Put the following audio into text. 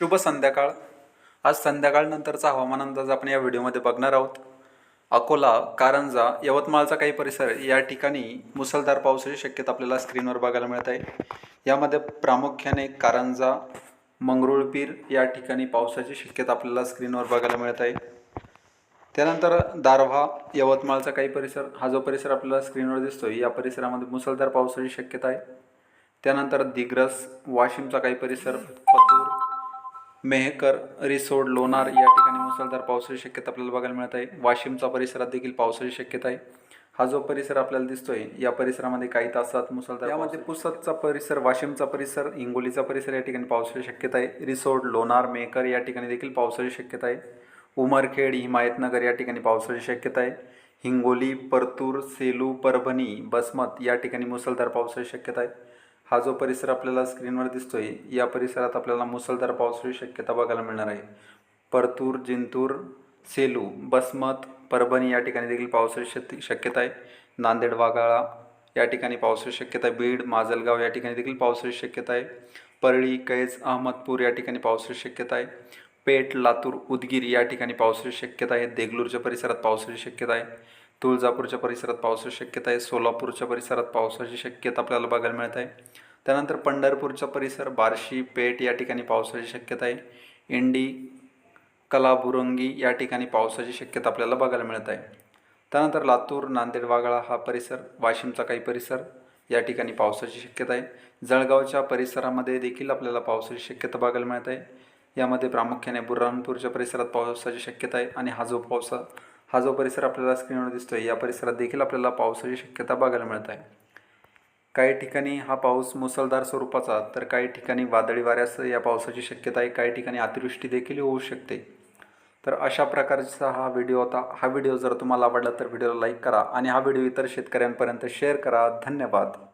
शुभ संध्याकाळ. आज संध्याकाळनंतरचा हवामान अंदाज आपण या व्हिडिओमध्ये बघणार आहोत. अकोला कारंजा यवतमाळचा काही परिसर या ठिकाणी मुसळधार पावसाची शक्यता आपल्याला स्क्रीनवर बघायला मिळत आहे. यामध्ये प्रामुख्याने कारंजा मंगरुळपीर या ठिकाणी पावसाची शक्यता आपल्याला स्क्रीनवर बघायला मिळत आहे. त्यानंतर दारव्हा यवतमाळचा काही परिसर हा जो परिसर आपल्याला स्क्रीनवर दिसतो या परिसरामध्ये मुसळधार पावसाची शक्यता आहे. त्यानंतर दिग्रस वाशिमचा काही परिसर पतूर मेहकर रिसोड लोणार या ठिकाणी मुसळधार पावसाची शक्यता आपल्याला बघायला मिळत आहे. वाशिमचा परिसरात देखील पावसाची शक्यता आहे. हा जो परिसर आपल्याला दिसतोय या परिसरामध्ये काही तासात मुसळधार यामध्ये पुसदचा परिसर वाशिमचा परिसर हिंगोलीचा परिसर या ठिकाणी पावसाची शक्यता आहे. रिसोड लोणार मेहकर या ठिकाणी देखील पावसाची शक्यता आहे. उमरखेड हिमायतनगर या ठिकाणी पावसाची शक्यता आहे. हिंगोली परतूर सेलू परभणी बसमत या ठिकाणी मुसळधार पावसाची शक्यता आहे. हा जो परिसर आपल्याला स्क्रीनवर दिसतोय या परिसरात आपल्याला मुसळधार पावसाची शक्यता बघायला मिळणार आहे. परतूर जिंतूर सेलू बसमत परभणी या ठिकाणी देखील पावसाची शक्यता आहे. नांदेड वाघाळा या ठिकाणी पावसाची शक्यता आहे. बीड माजलगाव या ठिकाणी देखील पावसाची शक्यता आहे. परळी कैज अहमदपूर या ठिकाणी पावसाची शक्यता आहे. पेठ लातूर उदगीर या ठिकाणी पावसाची शक्यता आहे. देगलूरच्या परिसरात पावसाची शक्यता आहे. तुळजापूरच्या परिसरात पावसाची शक्यता आहे. सोलापूरच्या परिसरात पावसाची शक्यता आपल्याला बघायला मिळत आहे. त्यानंतर पंढरपूरचा परिसर बार्शी पेठ या ठिकाणी पावसाची शक्यता आहे. इंडी कलाबुरंगी या ठिकाणी पावसाची शक्यता आपल्याला बघायला मिळत आहे. त्यानंतर लातूर नांदेड वागळा हा परिसर वाशिमचा काही परिसर या ठिकाणी पावसाची शक्यता आहे. जळगावच्या परिसरामध्ये देखील आपल्याला पावसाची शक्यता बघायला मिळत आहे. यामध्ये प्रामुख्याने बुरहानपूरच्या परिसरात पावसाची शक्यता आहे आणि हा जो पावसा हा जो परिसर आपल्याला स्क्रीनवर दिसतोय या परिसरात देखील आपल्याला पावसाची शक्यता बघायला मिळत आहे काही ठिकाणी हा पाऊस मुसळधार स्वरूपाचा तर काही ठिकाणी वादळी वाऱ्यास या पावसाची शक्यता आहे. काही ठिकाणी अतिवृष्टी देखील होऊ शकते. तर अशा प्रकारचा हा व्हिडिओ होता हा व्हिडिओ जर तुम्हाला आवडला तर व्हिडिओला लाईक करा आणि हा व्हिडिओ इतर शेतकऱ्यांपर्यंत शेअर करा. धन्यवाद.